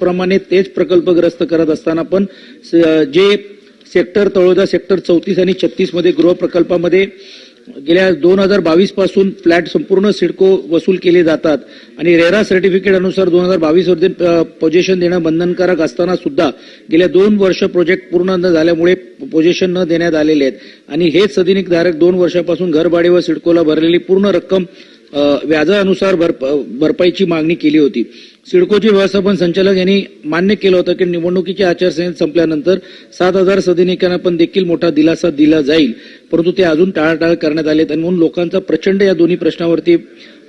प्रमाणे तेच प्रकल्पग्रस्त करत असताना पण स- जे सेक्टर तळोजा सेक्टर चौतीस आणि छत्तीसमध्ये गेल्या दोन हजार बावीसपासून फ्लॅट संपूर्ण सिडको वसूल केले जातात. आणि रेरा सर्टिफिकेट अनुसार दोन हजार बावीस वरती पोजेशन देणं बंधनकारक असताना सुद्धा गेल्या दोन वर्ष प्रोजेक्ट पूर्ण न झाल्यामुळे पोजेशन न देण्यात आलेले आहेत. आणि हेच सदनिक धारक दोन वर्षापासून घरभाडे व सिडकोला भरलेली पूर्ण रक्कम व्याजानुसार भरप- भरपाईची मागणी केली होती. सिडकोचे व्यवस्थापन संचालक यांनी मान्य केलं होतं की निवडणुकीची आचारसंहिता संपल्यानंतर सात हजार सदनिकांना पण देखील मोठा दिलासा दिला जाईल परंतु ते अजून टाळाटाळ करण्यात आले आणि म्हणून लोकांचा प्रचंड या दोन्ही प्रश्नावरती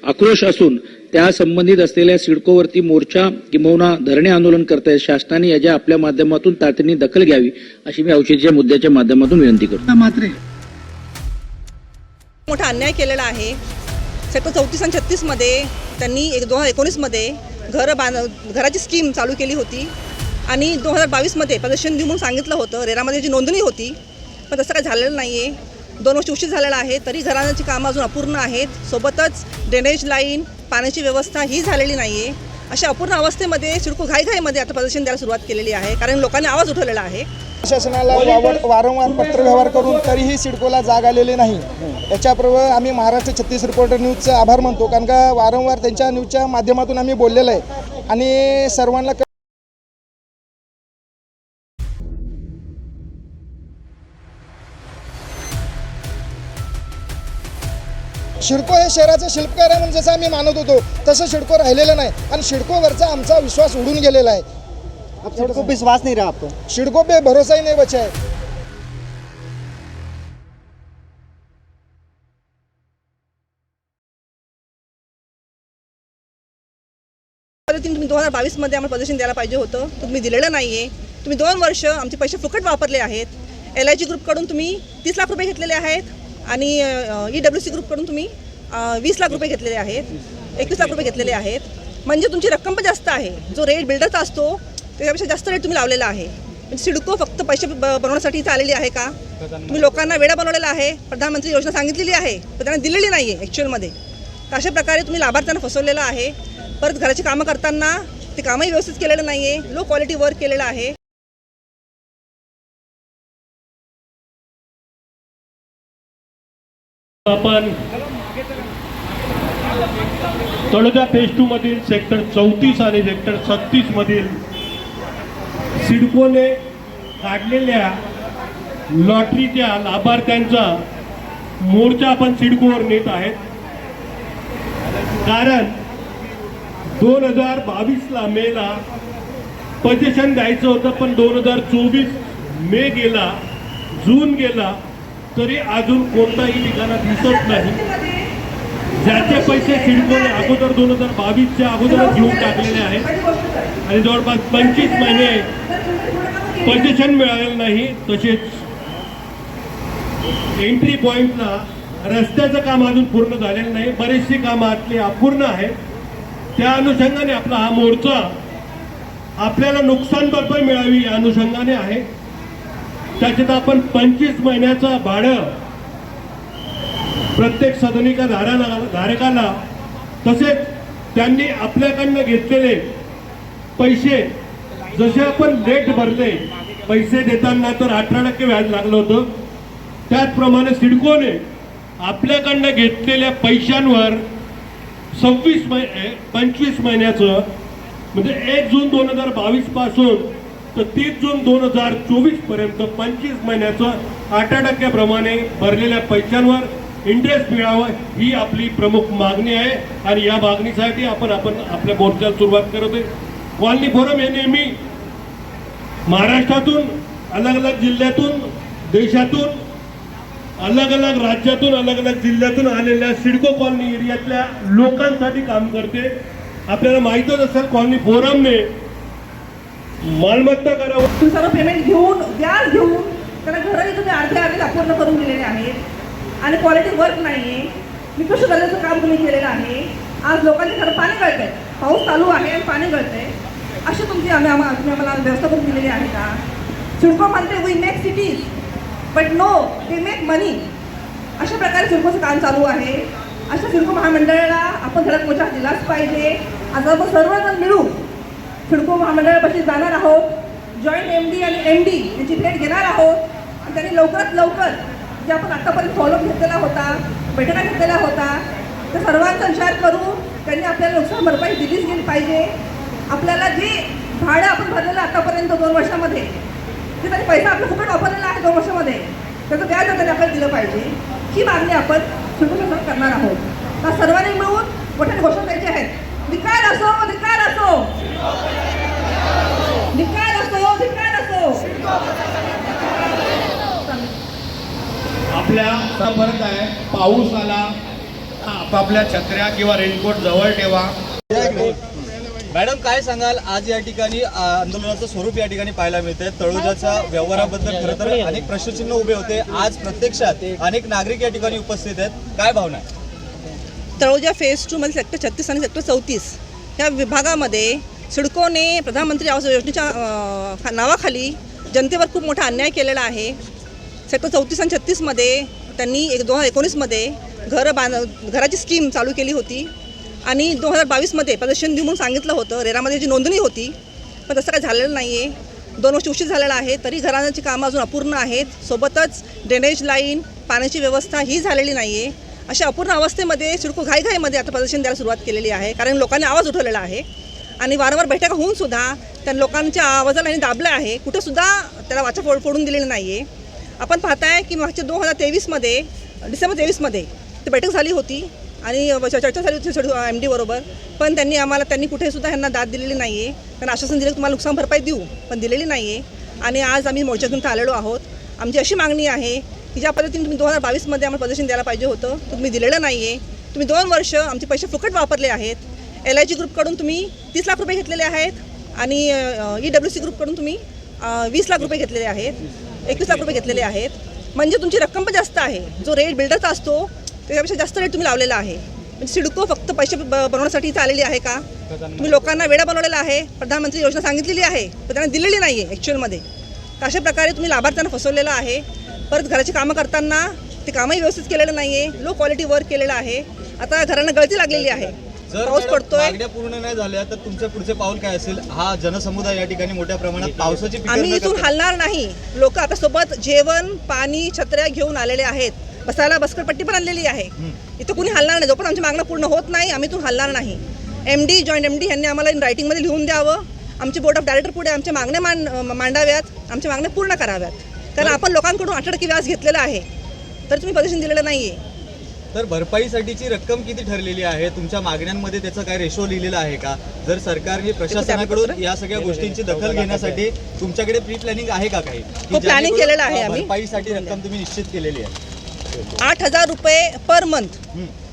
आक्रोश असून त्या संबंधित असलेल्या सिडकोवरती मोर्चा किंबहुना धरणे आंदोलन करतायत. शासनाने याच्या आपल्या माध्यमातून तातडीने दखल घ्यावी अशी मी औषधीच्या मुद्द्याच्या माध्यमातून विनंती करतो. मात्रे. मोठा अन्याय केलेला आहे. सेक्टर चौतीस आणि छत्तीसमध्ये त्यांनी एक दोन हजार एकोणीसमध्ये घरं बांध घराची स्कीम चालू केली होती. आणि दोन हजार बावीसमध्ये प्रदर्शन देऊ म्हणून सांगितलं होतं. रेरामध्ये जी नोंदणी होती पण तसं काही झालेलं नाही आहे दोन वर्ष उशीर झालेला आहे तरी घरांची कामं अजून अपूर्ण आहेत. सोबतच ड्रेनेज लाईन पाण्याची व्यवस्था ही झालेली नाही आहे अशा अपूर्ण अवस्थेमध्ये सिडको घाईघाईमध्ये आता प्रदर्शन द्यायला सुरुवात केलेली आहे. कारण लोकांनी आवाज उठवलेला आहे. शासनाला वावर वारंवार पत्रव्यवहार करून तरीही सिडकोला जाग आलेली नाही. याच्याबरोबर आम्ही महाराष्ट्र छत्तीस रिपोर्टर न्यूजचा आभार मानतो. कारण का वारंवार त्यांच्या न्यूजच्या माध्यमातून आम्ही बोललेलं आहे. आणि सर्वांना शिडको हे शहराचं शिल्पकार आहे म्हणून जसं आम्ही मानत होतो तसं शिडको राहिलेलं नाही. आणि शिडकोवरचा आमचा विश्वास उडून गेलेला आहे. अब सिडको पे विश्वास नहीं रहा आपको. शिडको पे भरोसा ही नहीं बचा है पद्धतीने तुम्ही दोन हजार बावीसमध्ये आम्हाला प्रदर्शन द्यायला पाहिजे होतं तुम्ही दिलेलं नाही आहे तुम्ही दोन वर्ष आमचे पैसे फुकट वापरले आहेत. एल आय जी ग्रुपकडून तुम्ही तीस लाख रुपये घेतलेले आहेत. आणि ई डब्ल्यू सी ग्रुपकडून तुम्ही वीस लाख रुपये घेतलेले आहेत. एकवीस लाख रुपये घेतलेले आहेत. म्हणजे तुमची रक्कम पण जास्त आहे. जो रेट बिल्डरचा असतो त्याच्यापेक्षा जास्त रेट तुम्ही लावलेला आहे. म्हणजे सिडको फक्त पैसे ब- बनवण्यासाठी आलेली आहे का? तुम्ही लोकांना वेळा बनवलेला आहे. प्रधानमंत्री योजना सांगितलेली आहे पण त्यांना दिलेली नाही आहे ॲक्च्युअलमध्ये तर अशा प्रकारे तुम्ही लाभार्थ्यांना फसवलेलं आहे. परत घराची कामं करताना ते कामही व्यवस्थित केलेलं नाही आहे लो क्वालिटी वर्क केलेलं आहे. आपण तळोजा फेज टू मधील सेक्टर चौतीस आणि सेक्टर सत्तीस मधील सिडकोने काढलेल्या लॉटरीच्या लाभार्थ्यांचा मोर्चा आपण सिडकोवर नेत आहेत. कारण दोन हजार बावीसला मेला. पजेशन द्यायचं होतं पण दोन हजार चोवीस मे गेला जून गेला. तरी अजून कोणताही ठिकाणा दिसत नाही. ज्याचे पैसे सिडकोने अगोदर दोन हजार बावीसच्या अगोदरच घेऊन टाकलेले आहेत. आणि जवळपास पंचवीस महिने पजेशन मिळालेलं नाही. तसेच एंट्री पॉईंटला रस्त्याचं काम अजून पूर्ण झालेलं नाही. बरेचशी कामं आतली अपूर्ण आहेत. त्या अनुषंगाने आपला हा मोर्चा आपल्याला नुकसान भरपाई मिळावी या अनुषंगाने आहे. त्याच्यात आपण पंचवीस महिन्याचं भाडं प्रत्येक सदनिका धाराला धारकाला तसेच त्यांनी आपल्याकडनं घेतलेले पैसे जसे आपण लेट भरले पैसे देताना तर अठरा टक्के व्याज लागलं होतं. त्याचप्रमाणे सिडकोने आपल्याकडनं घेतलेल्या पैशांवर सव्वीस मै पंचवीस महिन्याचं म्हणजे एक जून दोन हजार बावीसपासून तर तीस जून दोन हजार चोवीसपर्यंत पंचवीस महिन्याचं आठ टक्क्याप्रमाणे भरलेल्या पैशांवर इंटरेस्ट मिळावं ही आपली प्रमुख मागणी आहे. आणि या मागणीसाठी आपण आपण आपल्या मोर्चाला सुरुवात करत आहे. कॉलनी फोरम हे नेहमी महाराष्ट्रातून अलग अलग जिल्ह्यातून देशातून अलग अलग राज्यातून अलग अलग जिल्ह्यातून आलेल्या सिडको कॉलनी एरियातल्या लोकांसाठी काम करते. आपल्याला माहीतच असेल कॉलनी फोरमने मालमत्ता करावं. तुम्ही सर्व पेमेंट घेऊन व्याज घेऊन त्यांना घरही तुम्ही अर्धे अर्धे अपूर्ण करून दिलेले आहेत. आणि क्वालिटी वर्क नाही आहे निकष करण्याचं काम तुम्ही केलेलं आहे? आज लोकांनी खरं पाणी गळत आहे पाऊस चालू आहे आणि पाणी गळत आहे अशी तुमची आम्ही आम्हा तुम्ही आम्हाला व्यवस्था करून दिलेली आहे का? सिडको म्हणते we make cities but no we make money अशा प्रकारे सिडकोचं काम चालू आहे. अशा सिडको महामंडळाला आपण धडक मोठा दिलाच पाहिजे. आज आपण सर्वजण मिळू सिडको महामंडळापाशी जाणार आहोत. जॉईंट एम डी आणि एम डी यांची भेट घेणार आहोत. आणि त्यांनी लवकरात लवकर जे आपण आत्तापर्यंत फॉलोअप घेतलेला होता बैठका घेतलेला होता तर सर्वांचा विचार करून त्यांनी आपल्याला नुकसान भरपाई दिलीच गेली पाहिजे. आपल्याला जे भाडं आपण भरलेलं आतापर्यंत दोन वर्षामध्ये ते त्यांनी पैसा आपला फुकट वापरलेला आहे दोन वर्षामध्ये त्याचं व्याज त्यांनी आपल्याला दिलं पाहिजे. ही मागणी आपण सुरू करणार आहोत. तर सर्वांनी मिळून मोठ्याने घोषणा द्यायची आहेत. धिक्कार असो धिक्कार असो धिक्कार असो धिक्कार असो आपल्या फरक आहे पाऊस आला. आपापल्या छत्र्या किंवा रेनकोट जवळ ठेवा. मॅडम काय सांगाल? आज या ठिकाणी आंदोलनाचं स्वरूप या ठिकाणी पाहायला मिळते तळोजाच्या व्यवहाराबद्दल खरं तर अनेक प्रश्नचिन्ह उभे होते. आज प्रत्यक्षात अनेक नागरिक या ठिकाणी उपस्थित आहेत. काय भावना आहे? तळोजा फेज टूमध्ये सेक्टर छत्तीस आणि सेक्टर चौतीस या विभागामध्ये सिडकोने प्रधानमंत्री आवास योजनेच्या नावाखाली जनतेवर खूप मोठा अन्याय केलेला आहे. सेक्टर चौतीस आणि छत्तीसमध्ये त्यांनी एक दोन हजार एकोणीसमध्ये घरं बांध घराची स्कीम चालू केली होती. आणि दोन हजार बावीसमध्ये प्रदर्शन देऊ म्हणून सांगितलं होतं. रेरामध्ये जी नोंदणी होती पण तसं काही झालेलं नाही आहे दोन वर्ष उशीर झालेला आहे तरी घरांची कामं अजून अपूर्ण आहेत. सोबतच ड्रेनेज लाईन पाण्याची व्यवस्था ही झालेली नाही आहे अशा अपूर्ण अवस्थेमध्ये सिडको घाईघाईमध्ये आता प्रदर्शन द्यायला सुरुवात केलेली आहे. कारण लोकांनी आवाज उठवलेला आहे. आणि वारंवार बैठका होऊन सुद्धा त्या लोकांच्या आवाजाला यांनी दाबलं आहे. कुठंसुद्धा त्याला वाचा फोड फोडून दिलेली नाही आहे आपण पाहताय की मागच्या दोन हजार तेवीसमध्ये डिसेंबर तेवीसमध्ये ती बैठक झाली होती. आणि चर्चा झाली होती एम डी बरोबर. पण त्यांनी आम्हाला त्यांनी कुठेसुद्धा ह्यांना दाद दिलेली नाही आहे त्यांना आश्वासन दिलं की तुम्हाला नुकसान भरपाई देऊ पण दिलेली नाही आहे आणि आज आम्ही मोर्चा घेऊन आलेलो आहोत. आमची अशी मागणी आहे की ज्या पद्धतीने तुम्ही दोन हजार बावीसमध्ये आम्हाला प्रदर्शन द्यायला पाहिजे होतं तुम्ही दिलेलं नाही आहे तुम्ही दोन वर्ष आमचे पैसे फुकट वापरले आहेत. एल आय जी ग्रुपकडून तुम्ही तीस लाख रुपये घेतलेले आहेत आणि ई डब्ल्यू सी ग्रुपकडून तुम्ही वीस लाख रुपये घेतलेले आहेत. एकवीस लाख रुपये घेतलेले आहेत. म्हणजे तुमची रक्कम पण जास्त आहे. जो रेट बिल्डरचा असतो त्याच्यापेक्षा जास्त रेट तुम्ही लावलेला आहे. म्हणजे सिडको फक्त पैसे ब- बनवण्यासाठी इथं आलेली आहे का? तुम्ही लोकांना वेळा बनवलेला आहे. प्रधानमंत्री योजना सांगितलेली आहे पण त्यांना दिलेली नाही आहे ॲक्च्युअलमध्ये तर अशा प्रकारे तुम्ही लाभार्थ्यांना फसवलेलं आहे. परत घराची कामं करताना ते कामही व्यवस्थित केलेलं नाही आहे लो क्वालिटी वर्क केलेलं आहे. आता घरांना गळती लागलेली आहे. पाऊस पडतोय. पूर्ण नाही झाल्या तर तुमचे पुढचे पाऊल काय असेल? हा जनसमुदाय या ठिकाणी मोठ्या प्रमाणात पावसाची आम्ही इथून हलणार नाही. लोक आता सोबत जेवण पाणी छत्र्या घेऊन आलेले आहेत. बसायला बसकटपट्टी पण आणलेली आहे. इथं कुणी हलणार नाही. जोपर्यंत आमची मागणं पूर्ण होत नाही आम्ही इथून हलणार नाही. M D joint M D यांनी आम्हाला रायटिंगमध्ये लिहून द्यावं. आमचे बोर्ड ऑफ डायरेक्टर पुढे आमच्या मागण्या मान मांडाव्यात. आमच्या मागण्या पूर्ण कराव्यात. कारण आपण लोकांकडून अठरा टक्के व्याज घेतलेलं आहे तर तुम्ही प्रदर्शन दिलेलं नाही आहे तर भरपाईसाठीची रक्कम किती ठरलेली आहे? तुमच्या मागण्यांमध्ये त्याचा काय रेशो लिहिलेला आहे का? जर सरकारने प्रशासनाकडून या सगळ्या गोष्टींची दखल घेण्यासाठी तुमच्याकडे प्री प्लॅनिंग आहे का काही? की हो, केलेलं आहे आम्ही. भरपाईसाठी रक्कम तुम्ही निश्चित केलेली आहे. आठ हजार रुपये पर मंथ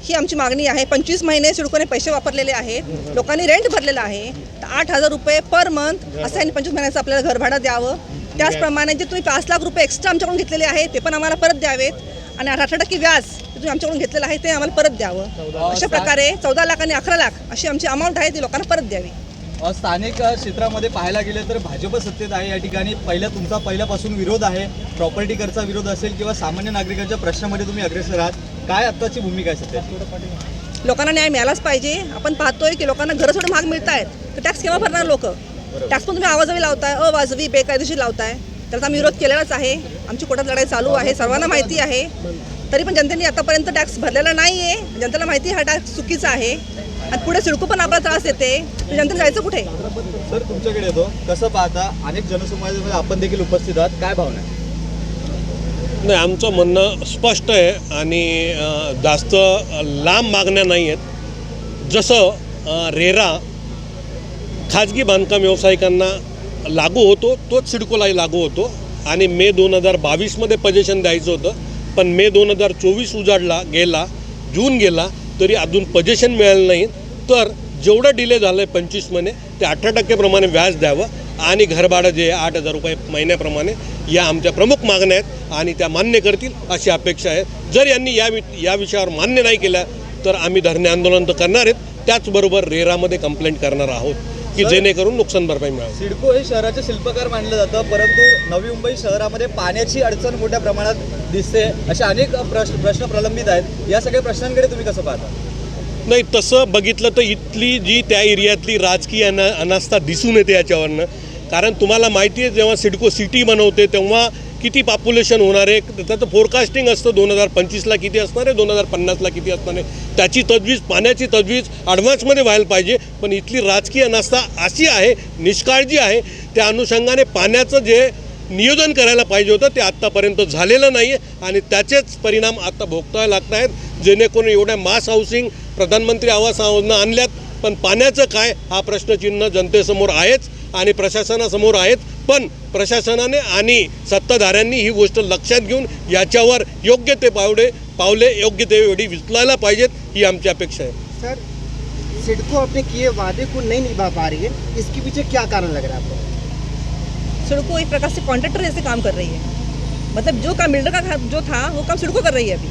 ही आमची मागणी आहे. पंचवीस महिने सिडकोने पैसे वापरलेले आहेत. लोकांनी रेंट भरलेलं आहे. तर आठ हजार रुपये पर मंथ असं आणि पंचवीस महिन्याचं आपल्याला घर भाडं द्यावं. त्याचप्रमाणे जे तुम्ही पाच लाख रुपये एक्स्ट्रा आमच्याकडून घेतलेले आहे ते पण आम्हाला परत द्यावेत. आणि अठरा टक्के व्याज तुम्ही आमच्याकडून घेतलेलं आहे ते आम्हाला परत द्यावं. अशा प्रकारे चौदा लाख आणि अकरा लाख अशी आमची अमाऊंट आहे ती लोकांना परत द्यावी. स्थानिक क्षेत्रामध्ये पाहायला गेले तर भाजप सत्तेत आहे या ठिकाणी. पहिला तुमचा पहिल्यापासून विरोध आहे. प्रॉपर्टी करचा विरोध असेल किंवा सामान्य नागरिकांच्या प्रश्नामध्ये तुम्ही अग्रेसर आहात. काय आत्ताची भूमिका आहे सध्याची? लोकांना न्याय मिळालाच पाहिजे. आपण पाहतोय की लोकांना घरं थोडे महाग मिळत आहेत तर टॅक्स केव्हा भरणार लोक? टॅक्स पण तुम्ही आवाजवी लावताय अवाजवी बेकायदेशीर लावताय. त्याचा आम्ही विरोध केलेलाच आहे. आमची कोर्टात लढाई चालू आहे सर्वांना माहिती आहे. तरी पण जनतेने आतापर्यंत टॅक्स भरलेला नाही आहे जनतेला माहिती आहे हा टॅक्स चुकीचा आहे. आणि पुढे सिडको पण आपला त्रास देते. तर जनतेने जायचं कुठे? सर तुमच्याकडे येतो. कसं पाहता अनेक जनसमुदायामध्ये आपण देखील उपस्थित आहात. काय भावना आहे? नाही आमचं म्हणणं स्पष्ट आहे आणि जास्त लांब मागण्या नाही आहेत जसं रेरा खाजगी बांधकाम व्यावसायिकांना लागू होतो तोच सिडकोलाही लागू होतो. आणि मे दोन हजार बावीसमध्ये पजेशन द्यायचं होतं. पण मे दोन हजार चोवीस उजाडला गेला जून गेला तरी अजून पजेशन मिळालं नाही. तर जेवढं डिले झालं आहे पंचवीस महिने ते अठरा टक्केप्रमाणे व्याज द्यावं. आणि घरभाडं जे आहे आठ हजार रुपये महिन्याप्रमाणे या आमच्या प्रमुख मागण्या आहेत. आणि त्या मान्य करतील अशी अपेक्षा आहे. जर यांनी या वि या विषयावर मान्य नाही केल्या तर आम्ही धरणे आंदोलन तर करणार आहेत. त्याचबरोबर रेरामध्ये कंप्लेंट करणार आहोत. की जेणेकरून नुकसान भरपाई मिळावी सिडको हे शहराचे शिल्पकार मानलं जातं परंतु नवी मुंबई शहरामध्ये पाण्याची अडचण मोठ्या प्रमाणात दिसते. असे अनेक प्रश्न प्रश्न प्रलंबित आहेत. या सगळ्या प्रश्नांकडे तुम्ही कसं पाहता? नाही तसं बघितलं तर इथली जी त्या एरियातली राजकीय अना अनास्था दिसून येते याच्यावरनं. कारण तुम्हाला माहिती आहे जेव्हा सिडको सिटी बनवते तेव्हा किती पॉप्युलेशन होणार आहे? त्याचं फोरकास्टिंग असतं दोन हजार पंचवीसला किती असणार आहे? दोन हजार पन्नासला किती असणार आहे? त्याची तजवीज पाण्याची तजवीज ॲडव्हान्समध्ये व्हायला पाहिजे. पण इथली राजकीय नास्ता अशी आहे निष्काळजी आहे. त्या अनुषंगाने पाण्याचं जे नियोजन करायला पाहिजे होतं ते आत्तापर्यंत झालेलं नाही आहे आणि त्याचेच परिणाम आत्ता भोगतावे लागत आहेत. जेणेकरून एवढ्या मास हाऊसिंग प्रधानमंत्री आवास योजना आणल्यात. पण पाण्याचं काय? हा प्रश्नचिन्ह जनतेसमोर आहेच आणि प्रशासनासमोर आहेत पण प्रशासनाने आणि सत्ताधाऱ्यांनी ही गोष्ट लक्षात घेऊन याच्यावर योग्य ते पावले पावले योग्य ते वेळी विचलायला पाहिजेत ही आमची अपेक्षा आहे. सर सिडको अपने किए वादे को नहीं निभा पा रही है। इसके पीछे क्या कारण लग रहा है आपको? सिडको एक प्रकार से कॉन्ट्रैक्टर जैसे काम कर रही है। मतलब जो काम बिल्डर का जो था वो काम सिडको कर रही है अभी।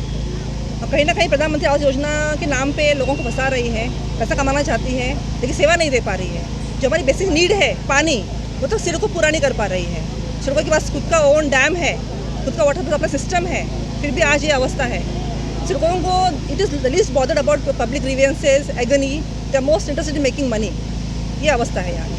और कहीं ना कहीं प्रधानमंत्री आवास योजना के नाम पे लोगों को फंसा रही है पैसा कमाना चाहती है लेकिन सेवा नहीं दे पा रही है। जो हमारी बेसिक नीड है पानी वो तो सिडको पूरा नहीं कर पा रही है। सिडको के पास खुद का ओन डैम है खुद का वाटर सप्लाई सिस्टम है फिर भी आज ये अवस्था है। सिडको को it is least bothered about public grievances agony the most interested in making money ये अवस्था है यहाँ।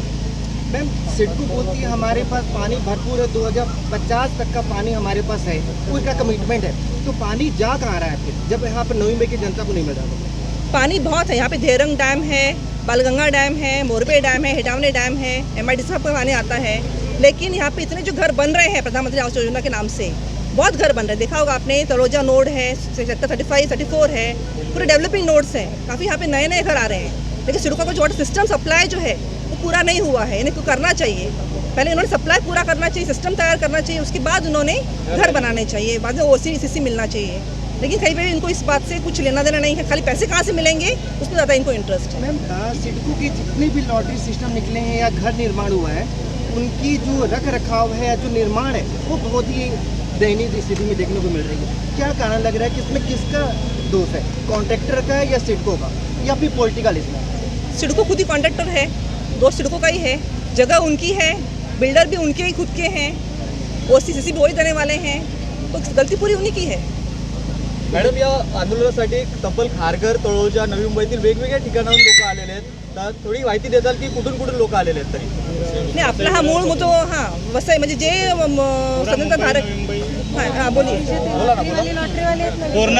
मैम सिडको बोलती है हमारे पास पानी भरपूर है 2050 तक का पानी हमारे पास है वो इसका कमिटमेंट है तो पानी जा कहाँ रहा है फिर जब यहाँ पर नवी मुंबई की जनता को नहीं मिल रहा पानी बहुत है यहाँ पे धेरंग डैम है बालगंगा डैम है, मोरबे डैम है हिटावने डैम है एम आई का पानी आता है। लेकिन यहाँ पे इतने जो घर बन रहे हैं प्रधानमंत्री आवास योजना के नाम से, बहुत घर बन रहे हैं। देखा होगा आपने, तरोजा नोड है, sector thirty five thirty four है, पूरे डेवलपिंग नोड्स हैं। काफ़ी यहाँ पे नए नए घर आ रहे हैं। लेकिन सिडको का जो वाटर सिस्टम सप्लाई जो है, वो पूरा नहीं हुआ है। इन्हें को करना चाहिए? पहले इन्होंने सप्लाई पूरा करना चाहिए सिस्टम तैयार करना चाहिए, उसके बाद उन्होंने घर बनाने चाहिए, बाद में ओ सी मिलना चाहिए। लेकिन कहीं पे इनको इस बात से कुछ लेना देना नहीं है। खाली पैसे कहाँ से मिलेंगे? उसमें ज़्यादा इनको इंटरेस्ट है। मैम अ, सिडको की जितने भी लॉटरी सिस्टम निकले हैं या घर निर्माण हुआ है उनकी जो रख रखाव है या जो निर्माण है वो बहुत ही दयनीय स्थिति में देखने को मिल रही है। क्या कारण लग रहा है कि इसमें किसका दोष है? कॉन्ट्रैक्टर का है या सिडको का? या फिर पोलिटिकल इसमें? सिडको खुद ही कॉन्ट्रैक्टर है। दो सिडको का ही है। जगह उनकी है। बिल्डर भी उनके ही खुद के हैं। ओ सी सी भी वही देने वाले हैं। तो गलती पूरी उन्हीं की है। मॅडम या आंदोलनासाठी तब्बल खारघर तळोजा नवी मुंबईतील वेगवेगळ्या ठिकाणाहून लोक आलेले आहेत. तर थोडी माहिती देताल की कुठून कुठून लोक आलेले आहेत तरी? नाही आपला हा मूळ तो हां वसई म्हणजे जे म, स्वतंत्र धारक हां हां बोलिये बोला ना बोला. पूर्ण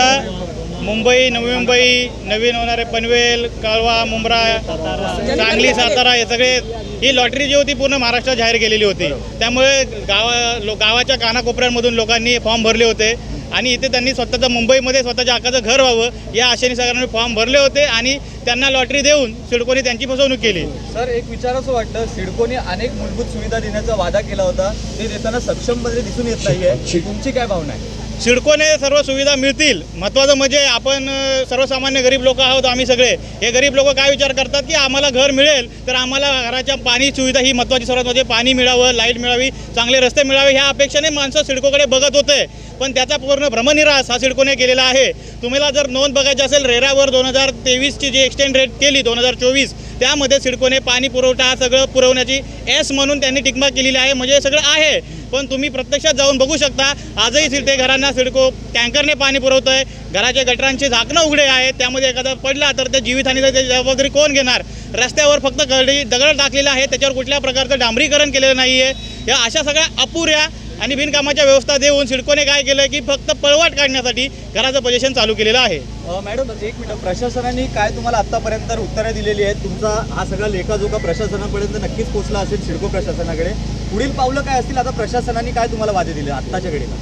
मुंबई नवी मुंबई नवीन होणारे पनवेल कळवा मुंब्रा सांगली सातारा हे सगळे ही लॉटरी जी होती पूर्ण महाराष्ट्रात जाहीर केलेली होती. त्यामुळे गावा लो गावाच्या कानाकोपऱ्यांमधून लोकांनी फॉर्म भरले होते. आणि इथे त्यांनी स्वतःचं मुंबईमध्ये स्वतःच्या हक्काचं घर व्हावं या आशेने सगळ्यांनी फॉर्म भरले होते आणि त्यांना लॉटरी देऊन सिडकोने त्यांची फसवणूक केली. सर एक विचाराचं वाटतं सिडकोने अनेक मूलभूत सुविधा देण्याचा वादा केला होता ते देताना सक्षममध्ये दिसून येत नाहीये. तुमची काय भावना आहे? सिडकोने सर्व सुविधा मिळतील. महत्त्वाचं म्हणजे आपण सर्वसामान्य गरीब लोक आहोत आम्ही सगळे. हे गरीब लोक काय विचार करतात की आम्हाला घर मिळेल तर आम्हाला घराच्या पाणी सुविधा ही महत्त्वाची. सर्वात म्हणजे पाणी मिळावं लाइट मिळावी चांगले रस्ते मिळावे ह्या अपेक्षेने माणसं सिडकोकडे बघत होते. पण त्याचा पूर्ण भ्रमनिरास हा सिडकोने केलेला आहे. तुम्हाला जर नोंद बघायची असेल रेरावर दोन हजार तेवीसची जी एक्सटेंड रेट केली दोन हजार चोवीस त्यामध्ये सिडकोने पाणी पुरवठा हा सगळं पुरवण्याची एस म्हणून त्यांनी टिकमा केलेली आहे. म्हणजे सगळं आहे. पण तुम्ही प्रत्यक्षात जाऊन बघू शकता आजही सिडते घरांना सिडको टँकरने पाणी पुरवतं आहे घराच्या गटरांची झाकणं उघडे आहेत. त्यामध्ये एखादा पडला तर त्या जीवितहानीचा ते जबाबदारी कोण घेणार? रस्त्यावर फक्त गडी दगड टाकलेला आहे. त्याच्यावर कुठल्या प्रकारचं डांबरीकरण केलेलं नाही आहे या अशा सगळ्या अपुऱ्या आणि बिनकामाच्या व्यवस्था देऊन सिडकोने काय केलं की फक्त पळवाट काढण्यासाठी घराचं पोझिशन चालू केलेलं आहे. मॅडम एक मिनिट. प्रशासनाने काय तुम्हाला आतापर्यंत उत्तरं दिलेली आहेत? तुमचा हा सगळा लेखाजोखा प्रशासनापर्यंत नक्कीच पोहोचला असेल सिडको प्रशासनाकडे. पुढील पावलं काय असतील? आता प्रशासनाने काय तुम्हाला वादे दिले आत्ताच्या घडीला?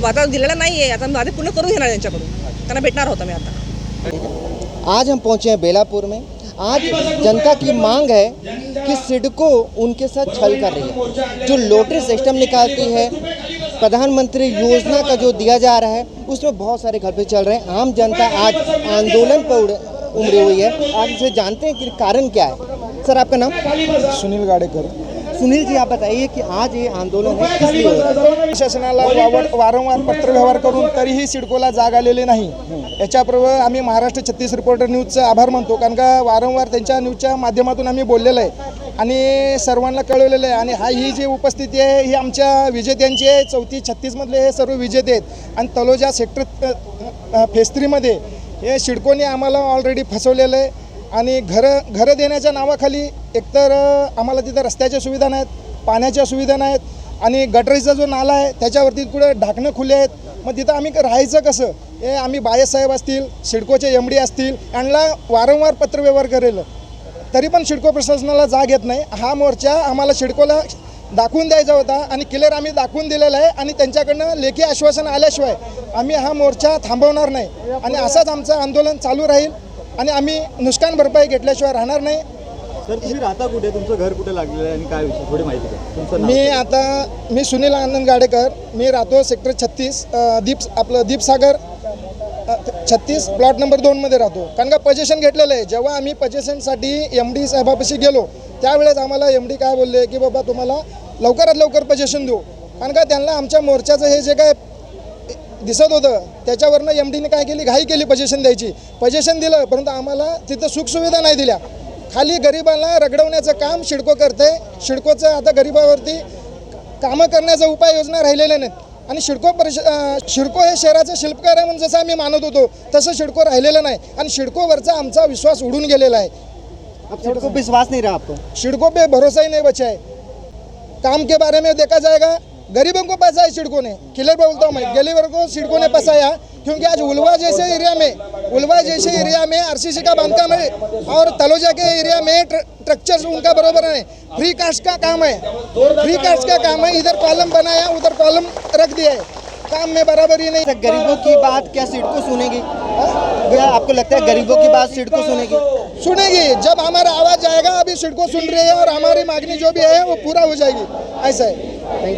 वातावरण दिलेलं नाही आहे आता माझे पूर्ण करून घेणार त्यांच्याकडून त्यांना भेटणार होता मी आता. आज हम पहुंचे हैं बेलापुर में. आज जनता की मांग है कि सिडको उनके साथ छल कर रही है। जो लोटरी सिस्टम निकालती है, प्रधानमंत्री योजना का जो दिया जा रहा है, उसमें बहुत सारे घर पे चल रहे हैं। आम जनता आज आंदोलन पर उमड़ी हुई है। आप इसे जानते हैं कि कारण क्या है? सर, आपका नाम? सुनील गाडेकर। सुनील जी आप बताइए की आज ये आंदोलन है प्रशासनाला वावर वारंवार पत्रव्यवहार करून तरीही सिडकोला जाग आलेली नाही. याच्याबरोबर आम्ही महाराष्ट्र छत्तीस रिपोर्टर न्यूजचा आभार मानतो कारण का वारंवार त्यांच्या न्यूजच्या माध्यमातून आम्ही बोललेलं आहे. आणि सर्वांना कळवलेलं आहे. आणि हा ही जी उपस्थिती आहे ही आमच्या विजेत्यांची आहे. चौथी छत्तीसमधले हे सर्व विजेते आहेत. आणि तलोजा सेक्टर फेस थ्रीमध्ये हे शिडकोने आम्हाला ऑलरेडी फसवलेलं आहे. आणि घरं घरं देण्याच्या नावाखाली एकतर आम्हाला तिथं रस्त्याच्या सुविधा नाहीत पाण्याच्या सुविधा नाहीत आणि गटरीचा जो नाला आहे त्याच्यावरती कुठे ढाकणं खुले आहेत. मग तिथं आम्ही राहायचं कसं? हे आम्ही बायसाहेब असतील सिडकोचे एम डी असतील यांना वारंवार पत्रव्यवहार करेल. तरी पण शिडको प्रशासनाला जाग येत नाही. हा मोर्चा आम्हाला शिडकोला दाखवून द्यायचा होता आणि क्लिअर आम्ही दाखवून दिलेला आहे आणि त्यांच्याकडनं लेखी आश्वासन आल्याशिवाय आम्ही हा मोर्चा थांबवणार नाही. आणि असाच आमचं आंदोलन चालू राहील आणि आम्ही नुकसान भरपाई घेतल्याशिवाय राहणार नाही. सर तुम्ही राहता कुठे? तुमचं घर कुठे लागलेलं आहे आणि काय विषय? थोडी माहिती द्या. तुमचं नाव मी आता मी सुनील आनंद गाडेकर. मी राहतो सेक्टर छत्तीस दीप आपलं दीपसागर छत्तीस प्लॉट नंबर दोनमध्ये राहतो. कारण का पजेशन घेतलेलं आहे. जेव्हा आम्ही पजेशनसाठी एम डी साहेबापाशी गेलो त्यावेळेस आम्हाला एम डी काय बोलले की बाबा तुम्हाला लवकरात लवकर पजेशन देऊ. कारण का त्यांना आमच्या मोर्चाचं हे जे काय दिसत होतं त्याच्यावरनं एम डीने काय केली? घाई केली पजेशन द्यायची. पजेशन दिलं परंतु आम्हाला तिथं सुखसुविधा नाही दिल्या. खाली गरिबाला रगडवण्याचं काम शिडको करते. शिडकोचं आता गरिबावरती कामं करण्याचा उपाययोजना राहिलेल्या नाहीत. आणि शिडको परिष शिडको हे शहराचं शिल्पकार आहे म्हणून जसं आम्ही मानत होतो तसं शिडको राहिलेलं नाही. आणि शिडकोवरचा आमचा विश्वास उडून गेलेला आहे. अब सिडको विश्वास नहीं रहा आपको? शिडको पे भरोसा ही नहीं बचा है काम के बारे में देखा जाएगा. गरीबों को पैसा है सिडको ने। क्लियर बोलता हूँ मैं। गरीबों को सिडको ने फंसाया क्योंकि आज उलवा जैसे एरिया में उलवा जैसे एरिया में आरसीसी का बांधकाम है और तलोजा के एरिया में स्ट्रक्चर उनका बराबर है। फ्री कास्ट का काम है। फ्री कास्ट का काम है। इधर कॉलम बनाया उधर कॉलम रख दिया है। काम में बराबर ही नहीं। अच्छा, गरीबों की बात क्या सिडको सुनेगी? क्या आपको लगता है गरीबों की बात सिडको सुनेगी? सुनेगी। जब हमारा आवाज़ आएगा अभी सिडको सुन रही है और हमारी मांगनी जो भी है वो पूरा हो जाएगी। ऐसा है।